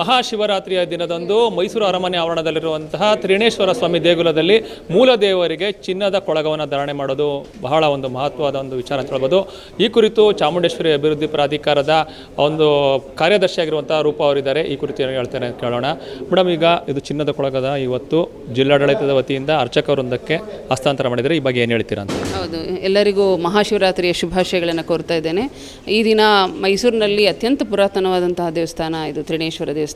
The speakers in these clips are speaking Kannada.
ಮಹಾಶಿವರಾತ್ರಿಯ ದಿನದಂದು ಮೈಸೂರು ಅರಮನೆ ಆವರಣದಲ್ಲಿರುವಂತಹ ತ್ರಿಣೇಶ್ವರ ಸ್ವಾಮಿ ದೇಗುಲದಲ್ಲಿ ಮೂಲ ದೇವರಿಗೆ ಚಿನ್ನದ ಕೊಳಗವನ್ನು ಧಾರಣೆ ಮಾಡೋದು ಬಹಳ ಒಂದು ಮಹತ್ವದ ಒಂದು ವಿಚಾರ ಅಂತ ಹೇಳ್ಬೋದು. ಈ ಕುರಿತು ಚಾಮುಂಡೇಶ್ವರಿ ಅಭಿವೃದ್ಧಿ ಪ್ರಾಧಿಕಾರದ ಒಂದು ಕಾರ್ಯದರ್ಶಿಯಾಗಿರುವಂತಹ ರೂಪ ಅವರಿದ್ದಾರೆ. ಈ ಕುರಿತು ಏನು ಹೇಳ್ತಾರೆ ಅಂತ ಕೇಳೋಣ. ಮೇಡಮ್ ಈಗ ಇದು ಚಿನ್ನದ ಕೊಳಗದ ಇವತ್ತು ಜಿಲ್ಲಾಡಳಿತದ ವತಿಯಿಂದ ಅರ್ಚಕ ವೃಂದಕ್ಕೆ ಹಸ್ತಾಂತರ ಮಾಡಿದರೆ ಈ ಬಗ್ಗೆ ಏನು ಹೇಳ್ತೀರಾ ಅಂತ? ಹೌದು, ಎಲ್ಲರಿಗೂ ಮಹಾಶಿವರಾತ್ರಿಯ ಶುಭಾಶಯಗಳನ್ನು ಕೋರ್ತಾ ಇದ್ದೇನೆ. ಈ ದಿನ ಮೈಸೂರಿನಲ್ಲಿ ಅತ್ಯಂತ ಪುರಾತನವಾದಂತಹ ದೇವಸ್ಥಾನ, ಇದು ತ್ರಿಣೇಶ್ವರ ದೇವಸ್ಥಾನ.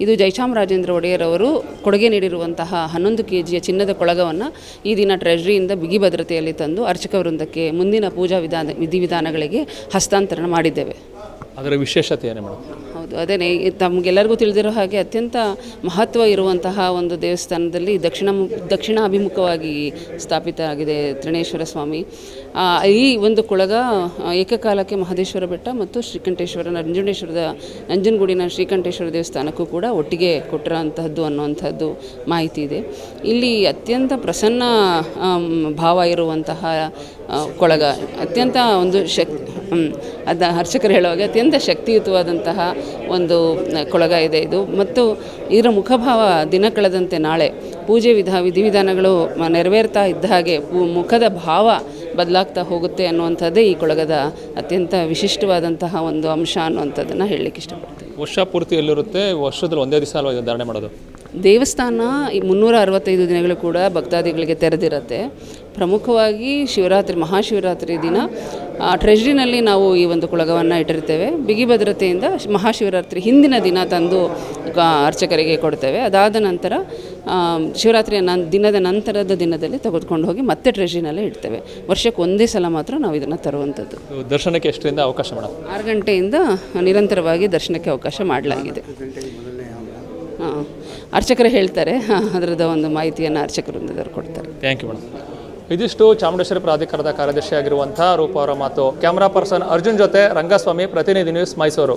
ಇದು ಜೈಚಾಮರಾಜೇಂದ್ರ ಒಡೆಯರ್ ಅವರು ಕೊಡುಗೆ ನೀಡಿರುವಂತಹ ಹನ್ನೊಂದು ಕೆ ಜಿಯ ಚಿನ್ನದ ಕೊಳಗವನ್ನು ಈ ದಿನ ಟ್ರೆಜರಿಯಿಂದ ಬಿಗಿ ಭದ್ರತೆಯಲ್ಲಿ ತಂದು ಅರ್ಚಕ ವೃಂದಕ್ಕೆ ಮುಂದಿನ ಪೂಜಾ ವಿಧಾನ ವಿಧಿವಿಧಾನಗಳಿಗೆ ಹಸ್ತಾಂತರಣ ಮಾಡಿದ್ದೇವೆ. ಅದರ ವಿಶೇಷತೆ ಏನು ಮೇಡಮ್? ಹೌದು. ಅದೇನೇ ತಮಗೆಲ್ಲರಿಗೂ ತಿಳಿದಿರೋ ಹಾಗೆ ಅತ್ಯಂತ ಮಹತ್ವ ಇರುವಂತಹ ಒಂದು ದೇವಸ್ಥಾನದಲ್ಲಿ ದಕ್ಷಿಣ ದಕ್ಷಿಣ ಅಭಿಮುಖವಾಗಿ ಸ್ಥಾಪಿತ ಆಗಿದೆ ತ್ರಿಣೇಶ್ವರ ಸ್ವಾಮಿ. ಈ ಒಂದು ಕೊಳಗ ಏಕಕಾಲಕ್ಕೆ ಮಹದೇಶ್ವರ ಬೆಟ್ಟ ಮತ್ತು ಶ್ರೀಕಂಠೇಶ್ವರ ನಂಜುಂಡೇಶ್ವರದ ನಂಜನಗೂಡಿನ ಶ್ರೀಕಂಠೇಶ್ವರ ದೇವಸ್ಥಾನಕ್ಕೂ ಕೂಡ ಒಟ್ಟಿಗೆ ಕೊಟ್ಟಿರೋಂತಹದ್ದು ಅನ್ನುವಂಥದ್ದು ಮಾಹಿತಿ ಇದೆ. ಇಲ್ಲಿ ಅತ್ಯಂತ ಪ್ರಸನ್ನ ಭಾವ ಇರುವಂತಹ ಕೊಳಗ ಅತ್ಯಂತ ಒಂದು ಶಕ್ ಹ್ಮ್, ಅದ ಹರ್ಷಕರು ಹೇಳುವಾಗ ಅತ್ಯಂತ ಶಕ್ತಿಯುತವಾದಂತಹ ಒಂದು ಕೊಳಗ ಇದೆ ಇದು. ಮತ್ತು ಇದರ ಮುಖಭಾವ ದಿನ ಕಳೆದಂತೆ ನಾಳೆ ಪೂಜೆ ವಿಧ, ವಿಧಿವಿಧಾನಗಳು ನೆರವೇರ್ತಾ ಇದ್ದ ಹಾಗೆ ಮುಖದ ಭಾವ ಬದಲಾಗ್ತಾ ಹೋಗುತ್ತೆ ಅನ್ನುವಂಥದ್ದೇ ಈ ಕೊಳಗದ ಅತ್ಯಂತ ವಿಶಿಷ್ಟವಾದಂತಹ ಒಂದು ಅಂಶ ಅನ್ನುವಂಥದ್ದನ್ನು ಹೇಳಲಿಕ್ಕೆ ಇಷ್ಟಪಡ್ತೀನಿ. ವರ್ಷ ಪೂರ್ತಿ ಎಲ್ಲಿರುತ್ತೆ ವರ್ಷದಲ್ಲಿ ಒಂದೇ ದಿವಸ ಅಲ್ವಾ ಧಾರಣೆ ಮಾಡೋದು? ದೇವಸ್ಥಾನ ಈ ಮುನ್ನೂರ ಅರವತ್ತೈದು ದಿನಗಳು ಕೂಡ ಭಕ್ತಾದಿಗಳಿಗೆ ತೆರೆದಿರುತ್ತೆ. ಪ್ರಮುಖವಾಗಿ ಶಿವರಾತ್ರಿ, ಮಹಾಶಿವರಾತ್ರಿ ದಿನ ಟ್ರೆಜರಿನಲ್ಲಿ ನಾವು ಈ ಒಂದು ಕುಳಗವನ್ನು ಇಟ್ಟಿರ್ತೇವೆ. ಬಿಗಿ ಭದ್ರತೆಯಿಂದ ಮಹಾಶಿವರಾತ್ರಿ ಹಿಂದಿನ ದಿನ ತಂದು ಅರ್ಚಕರಿಗೆ ಕೊಡ್ತೇವೆ. ಅದಾದ ನಂತರ ಶಿವರಾತ್ರಿಯ ನನ್ ದಿನದ ನಂತರದ ದಿನದಲ್ಲಿ ತೆಗೆದುಕೊಂಡು ಹೋಗಿ ಮತ್ತೆ ಟ್ರೆಜಿನಲ್ಲೇ ಇಡ್ತೇವೆ. ವರ್ಷಕ್ಕೆ ಒಂದೇ ಸಲ ಮಾತ್ರ ನಾವು ಇದನ್ನು ತರುವಂಥದ್ದು. ದರ್ಶನಕ್ಕೆ ಎಷ್ಟರಿಂದ ಅವಕಾಶ ಮೇಡಮ್ ಆರು ಗಂಟೆಯಿಂದ ನಿರಂತರವಾಗಿ ದರ್ಶನಕ್ಕೆ ಅವಕಾಶ ಮಾಡಲಾಗಿದೆ. ಹಾಂ ಅರ್ಚಕರೇ ಹೇಳ್ತಾರೆ ಅದರದ ಒಂದು ಮಾಹಿತಿಯನ್ನು ಅರ್ಚಕರು ಕೊಡ್ತಾರೆ ಥ್ಯಾಂಕ್ ಯು ಮೇಡಮ್ ಇದಿಷ್ಟು ಚಾಮುಂಡೇಶ್ವರಿ ಪ್ರಾಧಿಕಾರದ ಕಾರ್ಯದರ್ಶಿಯಾಗಿರುವಂಥ ರೂಪ ಅವರ ಮಾತು. ಕ್ಯಾಮರಾ ಪರ್ಸನ್ ಅರ್ಜುನ್ ಜೊತೆ ರಂಗಸ್ವಾಮಿ ಪ್ರತಿನಿಧಿ ನ್ಯೂಸ್ ಮೈಸೂರು.